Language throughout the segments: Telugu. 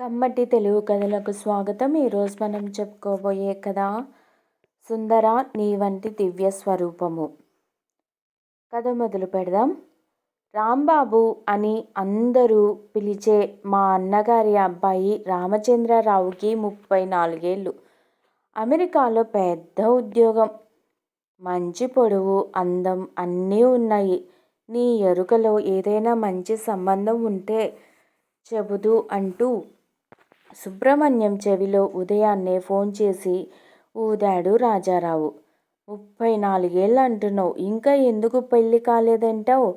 కమ్మటి తెలుగు కథలకు స్వాగతం. ఈరోజు మనం చెప్పుకోబోయే కథ సుందర నీ వంటి దివ్య స్వరూపము. కథ మొదలు పెడదాం. రాంబాబు అని అందరూ పిలిచే మా అన్నగారి అబ్బాయి రామచంద్రరావుకి ముప్పై నాలుగేళ్ళు. అమెరికాలో పెద్ద ఉద్యోగం. మంచి పొడవు అందం అన్నీ ఉన్నాయి. నీ ఎరుకలో ఏదైనా మంచి సంబంధం ఉంటే చెబుదు అంటూ సుబ్రహ్మణ్యం చెవిలో ఉదయాన్నే ఫోన్ చేసి ఊదాడు రాజారావు ముప్పై నాలుగేళ్ళు అంటున్నావు ఇంకా ఎందుకు పెళ్ళి కాలేదంటావు?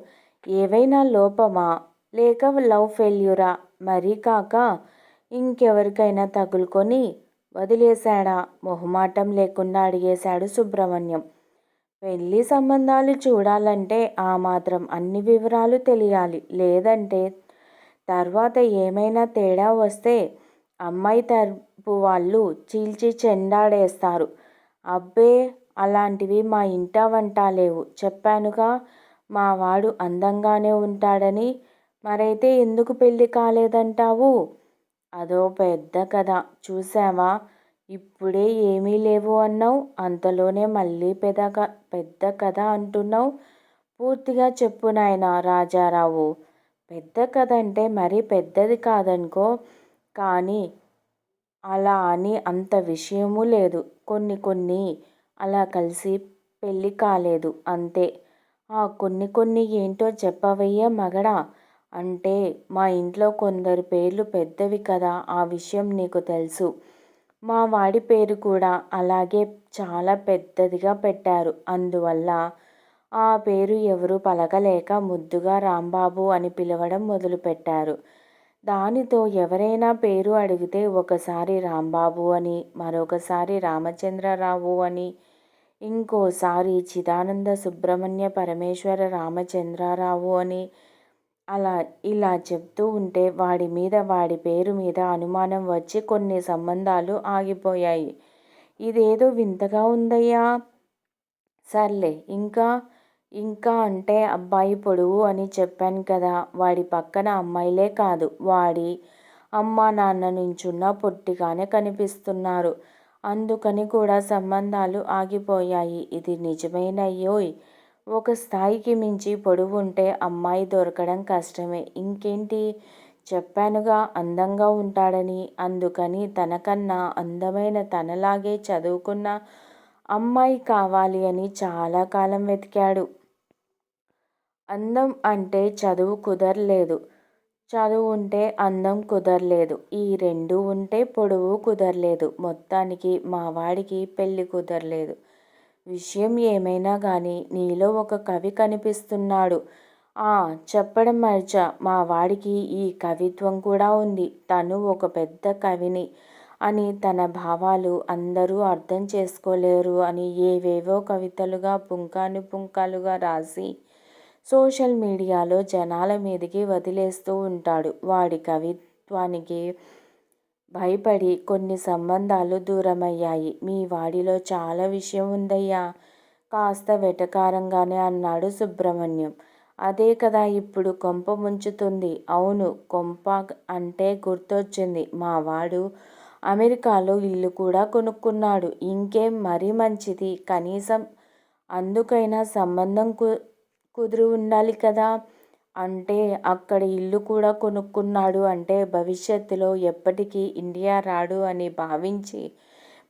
ఏవైనా లోపమా? లేక లవ్ ఫెయిల్యూరా? మరీ కాక ఇంకెవరికైనా తగులుకొని వదిలేశాడా? మొహమాటం లేకుండా అడిగేశాడు సుబ్రహ్మణ్యం. పెళ్ళి సంబంధాలు చూడాలంటే ఆ మాత్రం అన్ని వివరాలు తెలియాలి. లేదంటే తర్వాత ఏమైనా తేడా వస్తే అమ్మాయి తరపు వాళ్ళు చీల్చి చెండాడేస్తారు. అబ్బే అలాంటివి మా ఇంట వంట లేవు. చెప్పానుగా మా వాడు అందంగానే ఉంటాడని. మరైతే ఎందుకు పెళ్ళి కాలేదంటావు? అదో పెద్ద కథ. చూసావా ఇప్పుడే ఏమీ లేవు అన్నావు. అంతలోనే మళ్ళీ పెద్ద పెద్ద కథ అంటున్నావు. పూర్తిగా చెప్పు నాయన రాజారావు. పెద్ద కథ అంటే మరీ పెద్దది కాదనుకో కానీ అలా అని అంత విషయము లేదు. కొన్ని కొన్ని అలా కలిసి పెళ్ళి కాలేదు అంతే. ఆ కొన్ని కొన్ని ఏంటో చెప్పవయ్యా మగడా! అంటే మా ఇంట్లో కొందరి పేర్లు పెద్దవి కదా! ఆ విషయం నీకు తెలుసు. మా వాడి పేరు కూడా అలాగే చాలా పెద్దదిగా పెట్టారు. అందువల్ల ఆ పేరు ఎవరు పలకలేక ముద్దుగా రాంబాబు అని పిలవడం మొదలుపెట్టారు. దానితో ఎవరైనా పేరు అడిగితే ఒకసారి రాంబాబు అని మరొకసారి రామచంద్రరావు అని ఇంకోసారి చిదానంద సుబ్రహ్మణ్య పరమేశ్వర రామచంద్రరావు అని అలా ఇలా చెప్తూ ఉంటే వాడి మీద వాడి పేరు మీద అనుమానం వచ్చి కొన్ని సంబంధాలు ఆగిపోయాయి. ఇదేదో వింతగా ఉందయ్యా. సర్లే ఇంకా ఇంకా అంటే అబ్బాయి పొడువు అని చెప్పాను కదా వాడి పక్కన అమ్మాయిలే కాదు వాడి అమ్మా నాన్న నుంచున్న పొట్టిగానే కనిపిస్తున్నారు. అందుకని కూడా సంబంధాలు ఆగిపోయాయి. ఇది నిజమేనయ్యోయ్. ఒక స్థాయికి మించి పొడువు ఉంటే అమ్మాయి దొరకడం కష్టమే. ఇంకేంటి? చెప్పానుగా అందంగా ఉంటాడని. అందుకని తనకన్నా అందమైన తనలాగే చదువుకున్న అమ్మాయి కావాలి అని చాలా కాలం వెతికాడు. అందం అంటే చదువు కుదరలేదు. చదువు ఉంటే అందం కుదరలేదు. ఈ రెండు ఉంటే పొడవు కుదరలేదు. మొత్తానికి మా వాడికి పెళ్ళి కుదరలేదు. విషయం ఏమైనా కానీ నీలో ఒక కవి కనిపిస్తున్నాడు. ఆ చెప్పడం మర్చా. మా వాడికి ఈ కవిత్వం కూడా ఉంది. తను ఒక పెద్ద కవిని అని తన భావాలు అందరూ అర్థం చేసుకోలేరు అని ఏవేవో కవితలుగా పుంకాను పుంకాలుగా రాసి సోషల్ మీడియాలో జనాల మీదకి వదిలేస్తూ ఉంటాడు. వాడి కవిత్వానికి భయపడి కొన్ని సంబంధాలు దూరమయ్యాయి. మీ వాడిలో చాలా విషయం ఉందయ్యా. కాస్త వెటకారంగానే అన్నాడు సుబ్రహ్మణ్యం. అదే కదా ఇప్పుడు కొంప ముంచుతుంది. అవును కొంప అంటే గుర్తొచ్చింది. మా వాడు అమెరికాలో ఇల్లు కూడా కొనుక్కున్నాడు. ఇంకేం మరీ మంచిది? కనీసం అందుకైనా సంబంధం కు కుదురు ఉండాలి కదా? అంటే అక్కడ ఇల్లు కూడా కొనుక్కున్నాడు అంటే భవిష్యత్తులో ఎప్పటికీ ఇండియా రాడు అని భావించి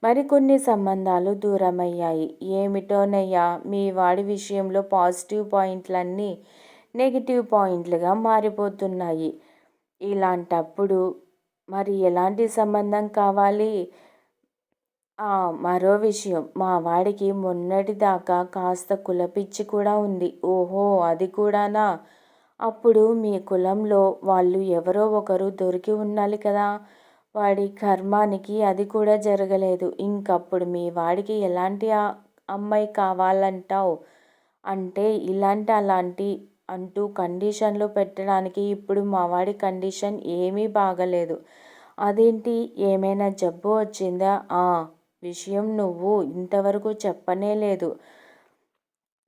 మరికొన్ని సంబంధాలు దూరమయ్యాయి. ఏమిటోనయ్యా మీ వాడి విషయంలో పాజిటివ్ పాయింట్లన్నీ నెగిటివ్ పాయింట్లుగా మారిపోతున్నాయి. ఇలాంటప్పుడు మరి ఎలాంటి సంబంధం కావాలి? మరో విషయం. మా వాడికి మొన్నటిదాకా కాస్త కులపిచ్చి కూడా ఉంది. ఓహో అది కూడానా? అప్పుడు మీ కులంలో వాళ్ళు ఎవరో ఒకరు దొరికి ఉండాలి కదా. వాడి కర్మానికి అది కూడా జరగలేదు. ఇంకప్పుడు మీ వాడికి ఎలాంటి అమ్మాయి కావాలంటావు? అంటే ఇలాంటి అలాంటి అంటూ కండిషన్లు పెట్టడానికి ఇప్పుడు మా వాడి కండిషన్ ఏమీ బాగలేదు. అదేంటి? ఏమైనా జబ్బు వచ్చిందా? విషయం నువ్వు ఇంతవరకు చెప్పనే లేదు.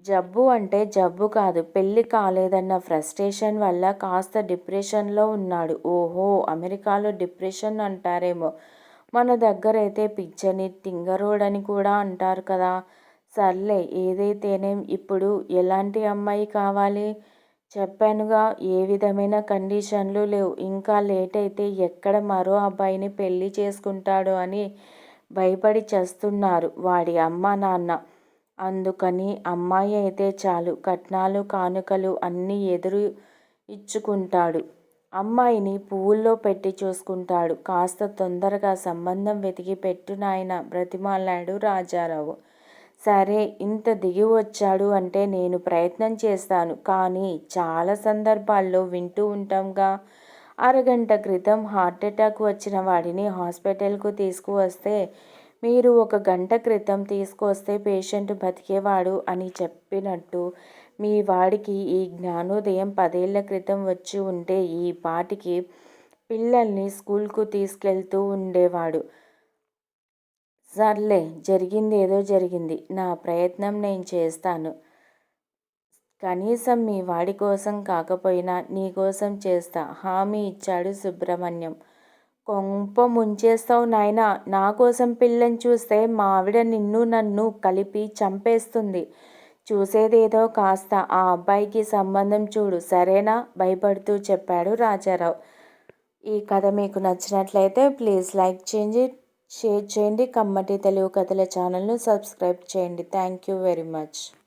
జబ్బు అంటే జబ్బు కాదు పెళ్ళి కాలేదన్న ఫ్రస్ట్రేషన్ వల్ల కాస్త డిప్రెషన్లో ఉన్నాడు. ఓహో అమెరికాలో డిప్రెషన్ అంటారేమో. మన దగ్గరైతే పిచ్చని అని కూడా అంటారు కదా. సర్లే ఏదైతేనేం ఇప్పుడు ఎలాంటి అమ్మాయి కావాలి? చెప్పానుగా ఏ విధమైన కండిషన్లు లేవు. ఇంకా లేట్ అయితే ఎక్కడ మరో అబ్బాయిని పెళ్ళి చేసుకుంటాడు అని భయపడి చేస్తున్నారు వాడి అమ్మ నాన్న. అందుకని అమ్మాయి అయితే చాలు కట్నాలు కానుకలు అన్నీ ఎదురు ఇచ్చుకుంటాడు. అమ్మాయిని పువ్వుల్లో పెట్టి చూసుకుంటాడు. కాస్త తొందరగా సంబంధం వెతికి పెట్టు నాయన బ్రతిమాలాడు రాజారావు. సరే ఇంత దిగి వచ్చాడు అంటే నేను ప్రయత్నం చేస్తాను. కానీ చాలా సందర్భాల్లో వింటూ ఉంటాంగా. అరగంట క్రితం హార్ట్అటాక్ వచ్చిన వాడిని హాస్పిటల్కు తీసుకువస్తే మీరు ఒక గంట క్రితం తీసుకొస్తే పేషెంట్ బతికేవాడు అని చెప్పినట్టు మీ వాడికి ఈ జ్ఞానోదయం పదేళ్ళ క్రితం వచ్చి ఉంటే ఈ పాటికి పిల్లల్ని స్కూల్కు తీసుకెళ్తూ ఉండేవాడు. సర్లే జరిగింది ఏదో జరిగింది. నా ప్రయత్నం నేను చేస్తాను. కనీసం మీ వాడి కోసం కాకపోయినా నీ కోసం చేస్తా. హామీ ఇచ్చాడు సుబ్రహ్మణ్యం. కొంప ముంచేస్తావు నాయనా నా కోసం పిల్లని చూస్తే మా ఆవిడ నిన్ను నన్ను కలిపి చంపేస్తుంది. చూసేదేదో కాస్త ఆ అబ్బాయికి సంబంధం చూడు సరేనా? భయపడుతూ చెప్పాడు రాజారావు. ఈ కథ మీకు నచ్చినట్లయితే ప్లీజ్ లైక్ చేయండి షేర్ చేయండి కమ్మటి తెలుగు కథల ఛానల్ను సబ్స్క్రైబ్ చేయండి. Thank you very much.